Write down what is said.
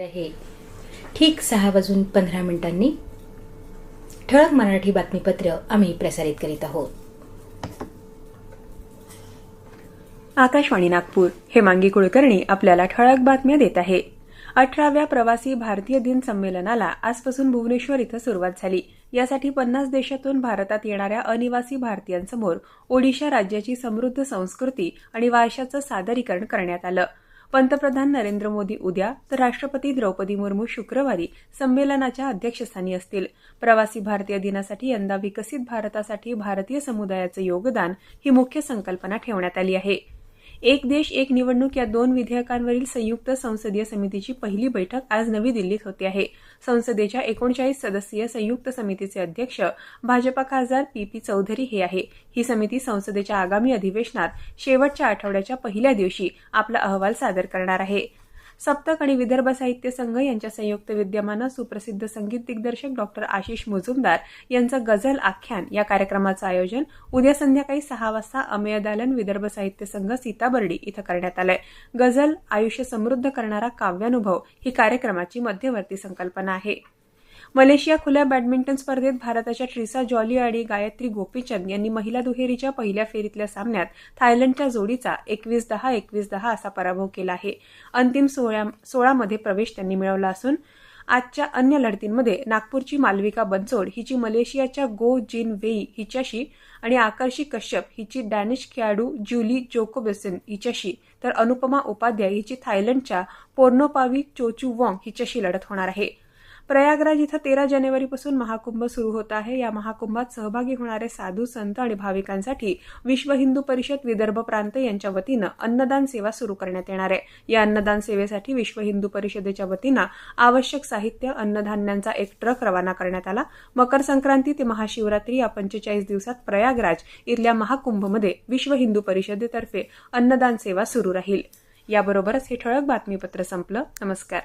हे ठीक सहा वाजून पंधरा मिनिटांनी ठळक मराठी बातमीपत्र आम्ही प्रसारित करीत आहोत. आकाशवाणी नागपूर हेमांगी कुलकर्णी आपल्याला ठळक बातम्या देत आहे. अठराव्या प्रवासी भारतीय दिन संमेलनाला आजपासून भुवनेश्वर इथं सुरुवात झाली. यासाठी पन्नास देशातून भारतात येणाऱ्या अनिवासी भारतीयांसमोर ओडिशा राज्याची समृद्ध संस्कृती आणि वारशाचं सादरीकरण करण्यात आलं. पंतप्रधान नरेंद्र मोदी उद्या तर राष्ट्रपती द्रौपदी मुर्मू शुक्रवारी संमेलनाच्या अध्यक्षस्थानी असतील. प्रवासी भारतीय दिनासाठी यंदा विकसित भारतासाठी भारतीय समुदायाचं योगदान ही मुख्य संकल्पना ठेवण्यात आली आहे. एक देश एक निवडणूक या दोन विधेयकांवरील संयुक्त संसदीय समितीची पहिली बैठक आज नवी दिल्लीत होते आहे. संसदेच्या एकोणचाळीस सदस्यीय संयुक्त समितीचे अध्यक्ष भाजपा खासदार पी पी चौधरी हे आहे. ही समिती संसदेच्या आगामी अधिवेशनात शेवटच्या आठवड्याच्या पहिल्या दिवशी आपला अहवाल सादर करणार आहे. सप्तक आणि विदर्भ साहित्य संघ यांच्या संयुक्त विद्यमानं सुप्रसिद्ध संगीत दिग्दर्शक डॉक्टर आशिष मुजुमदार यांचं गझल आख्यान या कार्यक्रमाचं आयोजन उद्या संध्याकाळी सहा वाजता अमेय दालन विदर्भ साहित्य संघ सीताबर्डी इथं करण्यात आलंय. गझल आयुष्य समृद्ध करणारा काव्यानुभव ही कार्यक्रमाची मध्यवर्ती संकल्पना आहे. मलेशिया खुल्या बॅडमिंटन स्पर्धेत भारताच्या ट्रिसा जॉली आणि गायत्री गोपीचंद यांनी महिला दुहेरीच्या पहिल्या फेरीतल्या सामन्यात थायलंडच्या जोडीचा एकवीस दहा एकवीस दहा असा पराभव केला आहे. अंतिम सोळा सोळामध्ये प्रवेश त्यांनी मिळवला असून आजच्या अन्य लढतींमध्ये नागपूरची मालविका बनसोड हिची मलेशियाच्या गो जिन वेई हिच्याशी आणि आकर्षी कश्यप हिची डॅनिश खेळाडू ज्युली जोकोबेसन हिच्याशी तर अनुपमा उपाध्याय हिची थायलंडच्या पोर्नोपावी चोचू वॉंग हिच्याशी लढत होणार आहे. प्रयागराज इथं तेरा जानेवारीपासून महाकुंभ सुरू होत आहे. या महाकुंभात सहभागी होणारे साधू संत आणि भाविकांसाठी विश्व हिंदू परिषद विदर्भ प्रांत यांच्या वतीनं अन्नदान सेवा सुरू करण्यात येणार आहे. या अन्नदान सेवेसाठी विश्व हिंदू परिषदेच्या वतीनं आवश्यक साहित्य अन्नधान्यांचा एक ट्रक रवाना करण्यात आला. मकर संक्रांती ते महाशिवरात्री या पंचेचाळीस दिवसात प्रयागराज इथल्या महाकुंभमध्ये विश्व हिंदू परिषदेतर्फे अन्नदान सेवा सुरू राहील. याबरोबरच हे ठळक बातमीपत्र संपलं. नमस्कार.